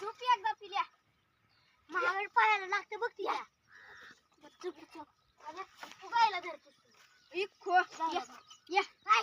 झोप एकदा पिल्या. महागड पाहायला लागतं बघ तिला. झोप झोप उगायला धरतो खो. या. काय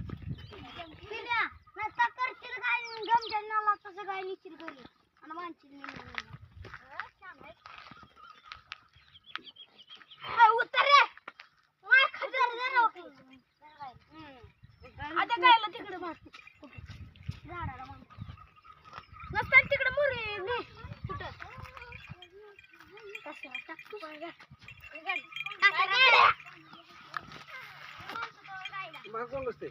कोण बसते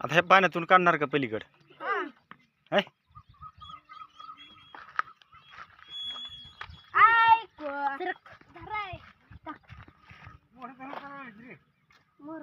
आता हे पाण्यातून काढणार का पलीकड? आहे मोर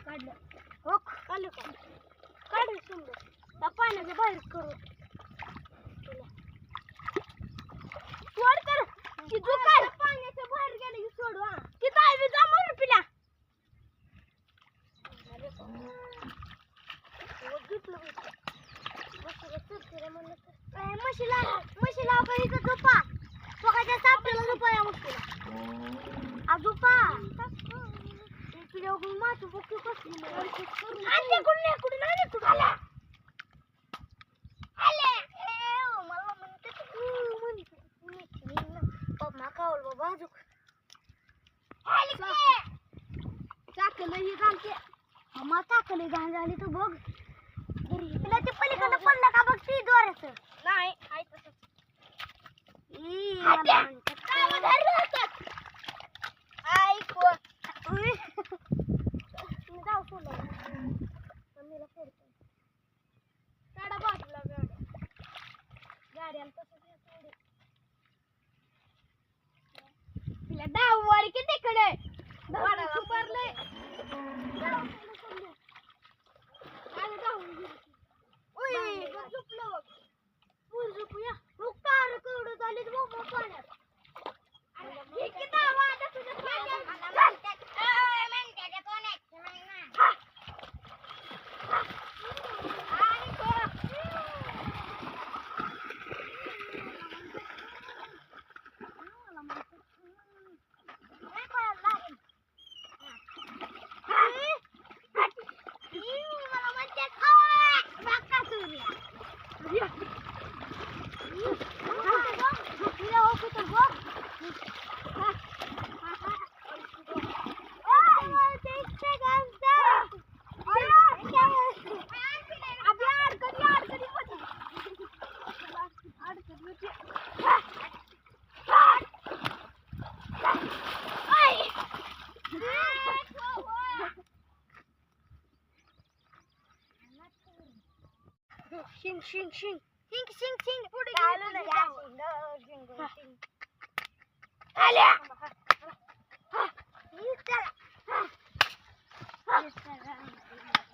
काढलं. हो काढलं का? काढलं समजा पाण्याचं बाहेर करू. कर बघून माझी बुकी कसली आणले कुठले कुठून आले कुठाला आले मला म्हणते पप्पा कावल बाबा अजून चाकलं ही घालते मग चाकलं घाण झाली तर बघ तिला ते पलीकडनं पडलं का बघ ती दोऱ्याचं नाही आहे तसंच fun of it. Sing, sing, sing. Sing, Put it Burada gel. Gel. Gel. Hala. Yeter. Yeter.